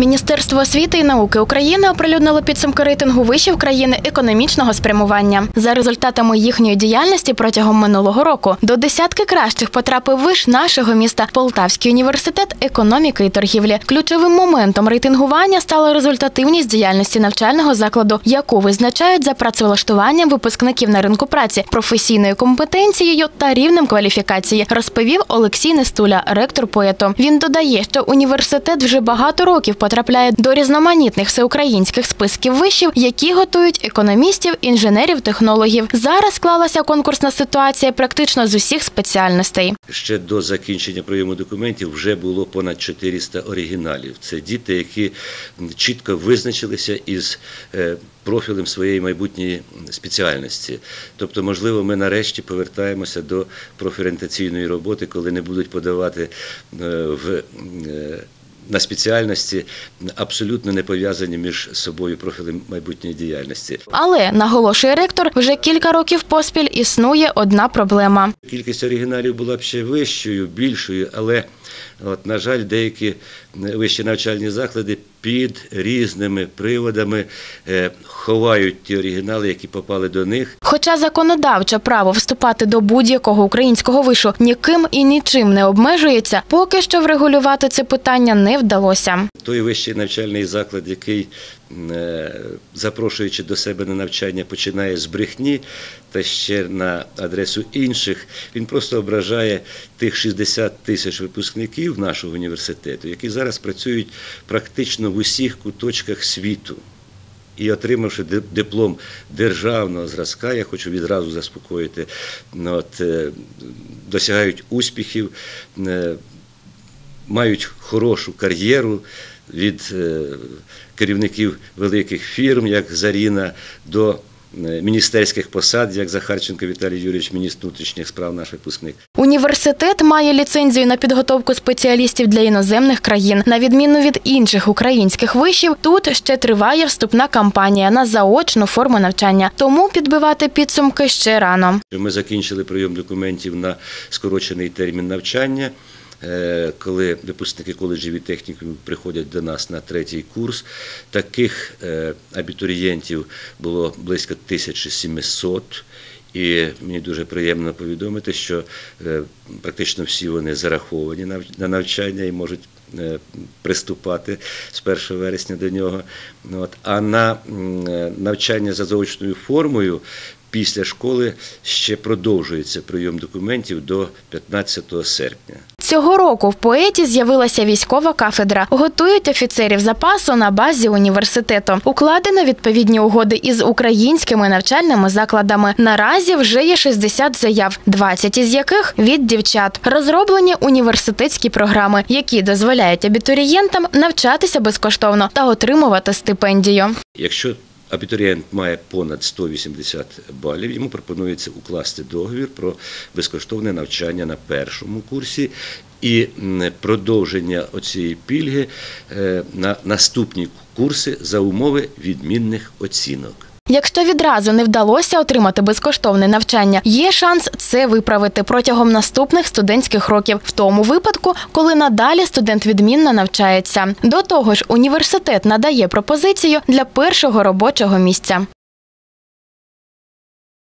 Міністерство освіти і науки України оприлюднило підсумки рейтингу вишів країни економічного спрямування. За результатами їхньої діяльності протягом минулого року до десятки кращих потрапив виш нашого міста Полтавський університет економіки і торгівлі. Ключовим моментом рейтингування стала результативність діяльності навчального закладу, яку визначають за працевлаштуванням випускників на ринку праці, професійною компетенцією та рівнем кваліфікації, розповів Олексій Нестуля, ректор поету. Він додає, що університет вже багато років потрапляє до різноманітних всеукраїнських списків вишів, які готують економістів, інженерів, технологів. Зараз склалася конкурсна ситуація практично з усіх спеціальностей. Ще до закінчення прийому документів вже було понад 400 оригіналів. Це діти, які чітко визначилися із е, профілем своєї майбутньої спеціальності. Тобто, можливо, ми нарешті повертаємося до профорієнтаційної роботи, коли не будуть подавати е, в е, на спеціальності абсолютно не пов'язані між собою профілем майбутньої діяльності. Але наголошує ректор, вже кілька років поспіль існує одна проблема. Кількість оригіналів була б ще вищою, більшою, але, от, на жаль, деякі вищі навчальні заклади під різними приводами е, ховають ті оригінали, які попали до них. Хоча законодавче право вступати до будь-якого українського вишу ніким і нічим не обмежується, поки що врегулювати це питання не вдалося. Той вищий навчальний заклад, який, е, запрошуючи до себе на навчання, починає з брехні та ще на адресу інших, він просто ображає тих 60 тисяч випускників нашого університету, які зараз працюють практично в усіх куточках світу. І отримавши диплом державного зразка, я хочу відразу заспокоїти, ну, от, е, досягають успіхів, е, мають хорошу кар'єру від е, керівників великих фірм, як Заріна, до е, міністерських посад, як Захарченко Віталій Юрійович, міністр внутрішніх справ, наш випускник. Університет має ліцензію на підготовку спеціалістів для іноземних країн. На відміну від інших українських вишів, тут ще триває вступна кампанія на заочну форму навчання. Тому підбивати підсумки ще рано. Ми закінчили прийом документів на скорочений термін навчання. Е, Коли випускники коледжів і технікумів приходять до нас на третій курс, таких е, абітурієнтів було близько 1700. І мені дуже приємно повідомити, що е, практично всі вони зараховані на навчання і можуть приступати з 1 вересня до нього. А на навчання за заочною формою після школи ще продовжується прийом документів до 15 серпня. Цього року в поеті з'явилася військова кафедра. Готують офіцерів запасу на базі університету. Укладено відповідні угоди із українськими навчальними закладами. Наразі вже є 60 заяв, 20 із яких від дівчат. Розроблені університетські програми, які дозволяють абітурієнтам навчатися безкоштовно та отримувати стипендію. Якщо абітурієнт має понад 180 балів, йому пропонується укласти договір про безкоштовне навчання на першому курсі і продовження цієї пільги е, на наступні курси за умови відмінних оцінок. Якщо відразу не вдалося отримати безкоштовне навчання, є шанс це виправити протягом наступних студентських років, в тому випадку, коли надалі студент відмінно навчається. До того ж, університет надає пропозицію для першого робочого місця.